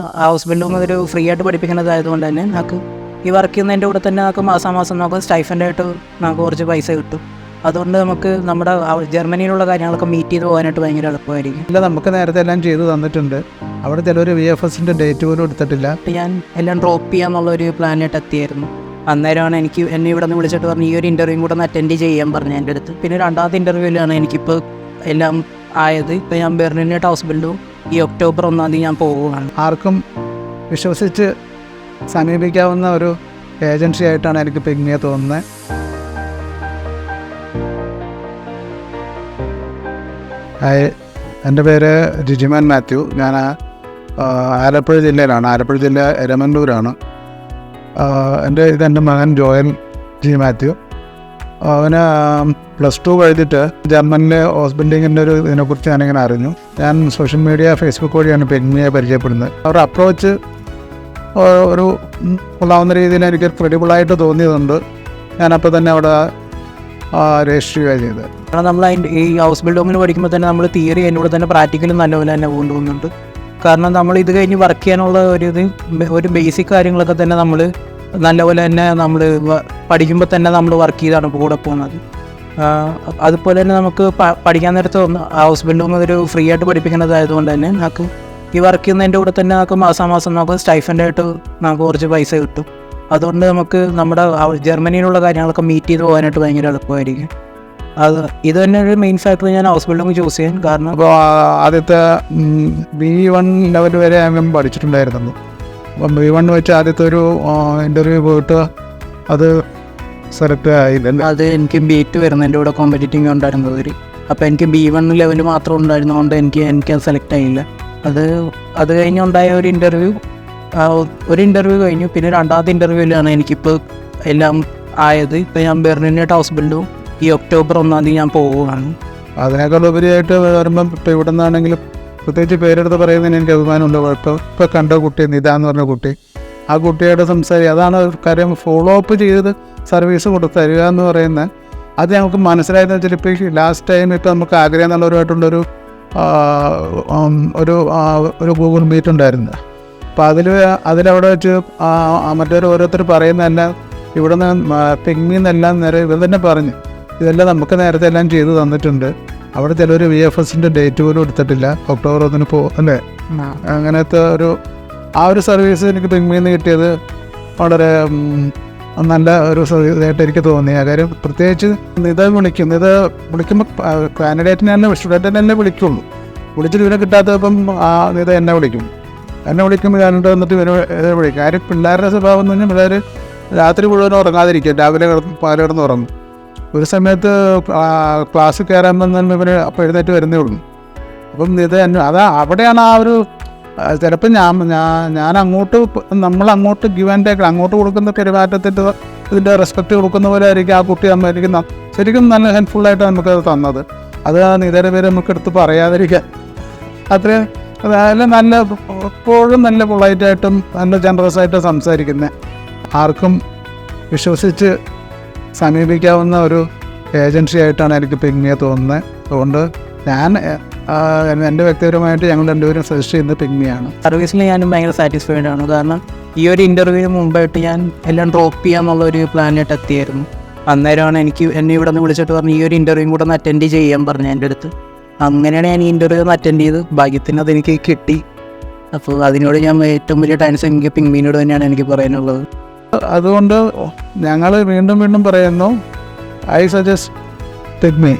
House building ഒരു free ആയിട്ട് പഠിപ്പിക്കുന്നതായതുകൊണ്ട് തന്നെ നമുക്ക് ഈ വർക്ക് ചെയ്യുന്നതിന്റെ കൂടെ തന്നെ നമുക്ക് മാസം മാസം നമുക്ക് സ്റ്റൈഫന്റായിട്ട് നമുക്ക് കുറച്ച് പൈസ കിട്ടും. അതുകൊണ്ട് നമുക്ക് നമ്മുടെ ആ ജർമ്മനിയിലുള്ള കാര്യങ്ങളൊക്കെ മീറ്റ് ചെയ്ത് പോകാനായിട്ട് ഭയങ്കര എളുപ്പമായിരിക്കും. ഇല്ല നമുക്ക് നേരത്തെ എല്ലാം ചെയ്തു തന്നിട്ടുണ്ട്. അവിടെ ചിലർ വി എഫ് എസിന്റെ ഡേറ്റ് പോലും എടുത്തിട്ടില്ല. ഞാൻ എല്ലാം ഡ്രോപ്പ് ചെയ്യാന്നുള്ള ഒരു പ്ലാനായിട്ട് എത്തിയായിരുന്നു. അന്നേരമാണ് എനിക്ക് എന്നെ ഇവിടെ നിന്ന് വിളിച്ചിട്ട് പറഞ്ഞ് ഈ ഒരു ഇന്റർവ്യൂ കൂടെ ഒന്ന് അറ്റൻഡ് ചെയ്യാൻ പറഞ്ഞു എന്റെ അടുത്ത്. പിന്നെ രണ്ടാമത്തെ ഇന്റർവ്യൂവിലാണ് എനിക്കിപ്പോൾ എല്ലാം ആയത്. ഇപ്പോൾ ഞാൻ ബെർലിനായിട്ട് ഹൗസ് ബിൽഡും ഈ ഒക്ടോബർ ഒന്നാം തീയതി ഞാൻ പോവുകയാണ് ആർക്കും വിശ്വസിച്ച് സമീപിക്കാവുന്ന ഒരു ഏജൻസി ആയിട്ടാണ് എനിക്ക് പിഗ്മിയെ തോന്നുന്നത് ഹായ് എന്റെ പേര് ജിജിമാൻ മാത്യു. ഞാൻ ആലപ്പുഴ ജില്ലയിലാണ്. ആലപ്പുഴ ജില്ല എരമന്നൂരാണ്. എന്റെ ഇത് എന്റെ മകൻ ജോയൽ ജി മാത്യു. അവന് പ്ലസ് ടു കഴിഞ്ഞിട്ട് ജർമ്മനിലെ ഹോസ്ബിൽഡിങ്ങിന്റെ ഒരു ഇതിനെക്കുറിച്ച് ഞാനിങ്ങനെ അറിഞ്ഞു. ഞാൻ സോഷ്യൽ മീഡിയ ഫേസ്ബുക്ക് വഴിയാണ് പെഗ്മിയെ പരിചയപ്പെടുന്നത്. അവരുടെ അപ്രോച്ച് ഒരു കൊള്ളാവുന്ന രീതിയിൽ എനിക്ക് ക്രെഡിബിളായിട്ട് തോന്നിയതുണ്ട് ഞാനപ്പോൾ തന്നെ അവിടെ രജിസ്റ്റർ ചെയ്യുക ചെയ്തത്. കാരണം നമ്മൾ അതിന്റെ ഈ ഹൗസ് ബിൽഡിങ്ങിന് പഠിക്കുമ്പോൾ തന്നെ നമ്മൾ തിയറി എന്നോട് തന്നെ പ്രാക്ടിക്കലും നല്ലപോലെ തന്നെ കൊണ്ടുപോകുന്നുണ്ട്. കാരണം നമ്മൾ ഇത് കഴിഞ്ഞ് വർക്ക് ചെയ്യാനുള്ള ഒരു ഇത് ഒരു ബേസിക് കാര്യങ്ങളൊക്കെ തന്നെ നമ്മൾ നല്ലപോലെ തന്നെ നമ്മൾ പഠിക്കുമ്പോൾ തന്നെ നമ്മൾ വർക്ക് ചെയ്താണ് കൂടെ പോകുന്നത്. അതുപോലെ തന്നെ നമുക്ക് പഠിക്കാൻ നേരത്തെ ഹൗസ് ബിൽഡിംഗ് ഒരു ഫ്രീ ആയിട്ട് പഠിപ്പിക്കുന്നതായതുകൊണ്ട് തന്നെ നമുക്ക് ഈ വർക്ക് ചെയ്യുന്നതിന്റെ കൂടെ തന്നെ നമുക്ക് മാസം മാസം നമുക്ക് സ്റ്റൈഫന്റായിട്ട് നമുക്ക് കുറച്ച് പൈസ കിട്ടും. അതുകൊണ്ട് നമുക്ക് നമ്മുടെ ജർമ്മനിയിലുള്ള കാര്യങ്ങളൊക്കെ മീറ്റ് ചെയ്ത് പോകാനായിട്ട് ഭയങ്കര എളുപ്പമായിരിക്കും. അത് ഇത് തന്നെ ഒരു മെയിൻ ഫാക്ടർ ഞാൻ ഹൗസ് ബിൽഡിംഗ് ചൂസ് ചെയ്യാൻ കാരണം അപ്പോൾ ആദ്യത്തെ ബി വൺ ലെവൽ വരെ ഞാൻ പഠിച്ചിട്ടുണ്ടായിരുന്നു. അപ്പം ബി വൺ വെച്ച് ആദ്യത്തെ ഒരു ഇന്റർവ്യൂ പോയിട്ട് അത് സെലക്ട് ആയില്ല അത് എനിക്ക് ബി ടു വരുന്നതിന്റെ കൂടെ കോമ്പറ്റീറ്റിംഗ് ഉണ്ടായിരുന്നത് അപ്പോൾ എനിക്ക് ബി വൺ ലെവൽ മാത്രം ഉണ്ടായിരുന്നതുകൊണ്ട് എനിക്ക് എനിക്ക് അത് സെലക്ട് ആയില്ല. അത് അത് കഴിഞ്ഞുണ്ടായ ഒരു ഇന്റർവ്യൂ ഒരു ഇന്റർവ്യൂ കഴിഞ്ഞു. പിന്നെ രണ്ടാമത്തെ ഇന്റർവ്യൂവിലാണ് എനിക്കിപ്പോൾ എല്ലാം ആയത്. ഇപ്പോൾ ഞാൻ ബെർലിനായിട്ട് ഹൗസ് ബിൽഡും ഈ ഒക്ടോബർ ഒന്നാം തീയതി ഞാൻ പോവുകയാണ്. അതിനേക്കാൾ ഉപരിയായിട്ട് വരുമ്പം ഇപ്പോൾ ഇവിടെ നിന്നാണെങ്കിലും പ്രത്യേകിച്ച് പേരെടുത്ത് പറയുന്നതിന് എനിക്ക് അഭിമാനമുണ്ട്. കുഴപ്പം ഇപ്പോൾ കണ്ട കുട്ടി നിതാന്ന് പറഞ്ഞ കുട്ടി. ആ കുട്ടിയോട് സംസാരിക്കുക. അതാണ് കാര്യം ഫോളോ അപ്പ് ചെയ്ത് സർവീസ് കൊടുത്ത് തരിക എന്ന് പറയുന്നത് അത് ഞങ്ങൾക്ക് മനസ്സിലായെന്ന് വെച്ചാൽ ഇപ്പോൾ ലാസ്റ്റ് ടൈം ഇപ്പോൾ നമുക്ക് ആഗ്രഹം എന്നുള്ളവരുമായിട്ടുള്ളൊരു ഒരു ഒരു ഗൂഗിൾ മീറ്റ് ഉണ്ടായിരുന്നു. അപ്പോൾ അതിൽ അതിലവിടെ വെച്ച് മറ്റൊരു ഓരോരുത്തർ പറയുന്നതെല്ലാം ഇവിടെ നിന്ന് പിഗ്മിന്നെല്ലാം നേരെ ഇവർ തന്നെ പറഞ്ഞു. ഇതെല്ലാം നമുക്ക് നേരത്തെ എല്ലാം ചെയ്തു തന്നിട്ടുണ്ട്. അവിടെ ചിലർ വി എഫ് എസിന്റെ ഡേറ്റ് പോലും എടുത്തിട്ടില്ല. ഒക്ടോബർ ഒന്നിന് പോ അല്ലേ? അങ്ങനത്തെ ഒരു ആ ഒരു സർവീസ് എനിക്ക് പിഗ്മിയിൽ നിന്ന് കിട്ടിയത് വളരെ നല്ല ഒരു ഇതായിട്ട് എനിക്ക് തോന്നി കാര്യം പ്രത്യേകിച്ച് നിത വിളിക്കും. നിത വിളിക്കുമ്പോൾ കാൻഡിഡേറ്റിനെ തന്നെ സ്റ്റുഡന്റിനെ തന്നെ വിളിക്കുള്ളൂ. വിളിച്ചിട്ട് ഇവനെ കിട്ടാത്തപ്പം ആ നിത എന്നെ വിളിക്കും. എന്നെ വിളിക്കുമ്പോൾ ഞാനിട്ട് വന്നിട്ട് ഇവനെ വിളിക്കും. കാര്യം പിള്ളേരുടെ സ്വഭാവം എന്ന് പറഞ്ഞാൽ പിള്ളേർ രാത്രി മുഴുവൻ ഉറങ്ങാതിരിക്കും. രാവിലെ പകൽ കിടന്ന് ഉറങ്ങും. ഒരു സമയത്ത് ക്ലാസ് കയറാൻ വന്നാൽ ഇവന് അപ്പോൾ എഴുന്നേറ്റ് വരുന്നേ ഉള്ളൂ. അപ്പം ഇത് അതാ അവിടെയാണ് ആ ഒരു ചിലപ്പോൾ ഞാൻ ഞാൻ ഞാൻ അങ്ങോട്ട് നമ്മൾ അങ്ങോട്ട് ഗിവ് ആൻഡ് ടേക്ക് അങ്ങോട്ട് കൊടുക്കുന്ന പെരുമാറ്റത്തിന്റെ ഇതിന്റെ റെസ്പെക്റ്റ് കൊടുക്കുന്ന പോലെ ആയിരിക്കും ആ കുട്ടി അമ്മ എനിക്ക് ശരിക്കും നല്ല ഹെൽപ്ഫുള്ളായിട്ട് നമുക്കത് തന്നത്. അത് നിതര പേര് നമുക്ക് എടുത്ത് പറയാതിരിക്കാൻ. അത്രയും അതായത് നല്ല എപ്പോഴും നല്ല പൊളൈറ്റായിട്ടും നല്ല ജനറസ് ആയിട്ട് സംസാരിക്കുന്നത് ആർക്കും വിശ്വസിച്ച് സമീപിക്കാവുന്ന ഒരു ഏജൻസി ആയിട്ടാണ് എനിക്ക് പിന്നെ തോന്നുന്നത് അതുകൊണ്ട് ഞാൻ എന്റെ വ്യക്തിപരമായിട്ട് ഞങ്ങൾ രണ്ടുപേരും സജസ്റ്റ് ചെയ്യുന്നത് പിഗ്മിയാണ് സർവീസിൽ ഞാനും ഭയങ്കര സാറ്റിസ്ഫൈഡ് ആണ്. കാരണം ഈ ഒരു ഇന്റർവ്യൂവിന് മുമ്പായിട്ട് ഞാൻ എല്ലാം ഡ്രോപ്പ് ചെയ്യാമെന്നുള്ള ഒരു പ്ലാനായിട്ട് എത്തിയായിരുന്നു. അന്നേരമാണ് എനിക്ക് എന്നെ ഇവിടെ നിന്ന് വിളിച്ചിട്ട് പറഞ്ഞു ഈ ഒരു ഇന്റർവ്യൂ കൂടെ ഒന്ന് അറ്റൻഡ് ചെയ്യാൻ പറഞ്ഞു എന്റെ അടുത്ത്. അങ്ങനെയാണ് ഞാൻ ഈ ഇന്റർവ്യൂ ഒന്ന് അറ്റൻഡ് ചെയ്ത്. ഭാഗ്യത്തിന് അതെനിക്ക് കിട്ടി. അപ്പോൾ അതിനോട് ഞാൻ ഏറ്റവും വലിയ ടാൻസ് എനിക്ക് പിങ്മീനോട് തന്നെയാണ് എനിക്ക് പറയാനുള്ളത്. അതുകൊണ്ട് ഞങ്ങൾ വീണ്ടും വീണ്ടും പറയുന്നു ഐ സജസ്റ്റ് പിഗ്മി